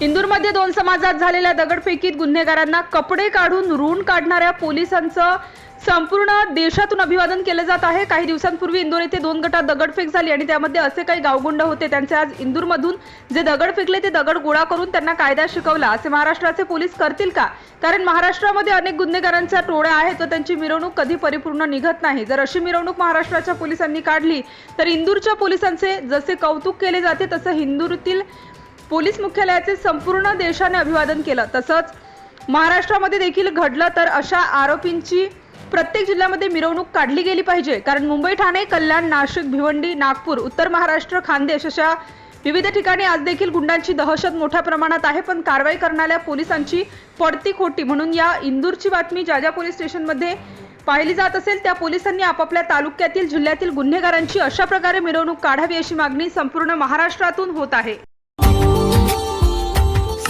इंदूरमध्ये दोन समाजात झालेल्या दगडफेकीत गुन्हेगारांना कपडे काढून ऋण काढणाऱ्या पोलिसांचं संपूर्ण देशातून अभिवादन केलं जात आहे. काही दिवसांपूर्वी इंदोर येथे दोन गटात दगडफेक झाली आणि त्यामध्ये असे काही गावगुंड होते. त्यांचे आज इंदूरमधून जे दगड फेकले ते दगड गोळा करून त्यांना कायदा शिकवला. असे महाराष्ट्राचे पोलीस करतील का? कारण महाराष्ट्रामध्ये अनेक गुन्हेगारांच्या टोळ्या आहेत व त्यांची मिरवणूक कधी परिपूर्ण निघत नाही. जर अशी मिरवणूक महाराष्ट्राच्या पोलिसांनी काढली तर इंदूरच्या पोलिसांचे जसे कौतुक केले जाते तसं इंदूरतील पोलीस मुख्यालयाचे संपूर्ण देशाने अभिवादन केलं. तसंच महाराष्ट्रामध्ये देखील घडलं तर अशा आरोपींची प्रत्येक जिल्ह्यामध्ये मिरवणूक काढली गेली पाहिजे. कारण मुंबई ठाणे कल्याण नाशिक भिवंडी नागपूर उत्तर महाराष्ट्र खानदेश अशा विविध ठिकाणी आज देखील गुंडांची दहशत मोठ्या प्रमाणात आहे. पण कारवाई करणाऱ्या पोलिसांची पडती खोटी म्हणून या इंदूरची बातमी ज्या ज्या पोलीस स्टेशनमध्ये पाहिली जात असेल त्या पोलिसांनी आपापल्या तालुक्यातील जिल्ह्यातील गुन्हेगारांची अशा प्रकारे मिरवणूक काढावी अशी मागणी संपूर्ण महाराष्ट्रातून होत आहे.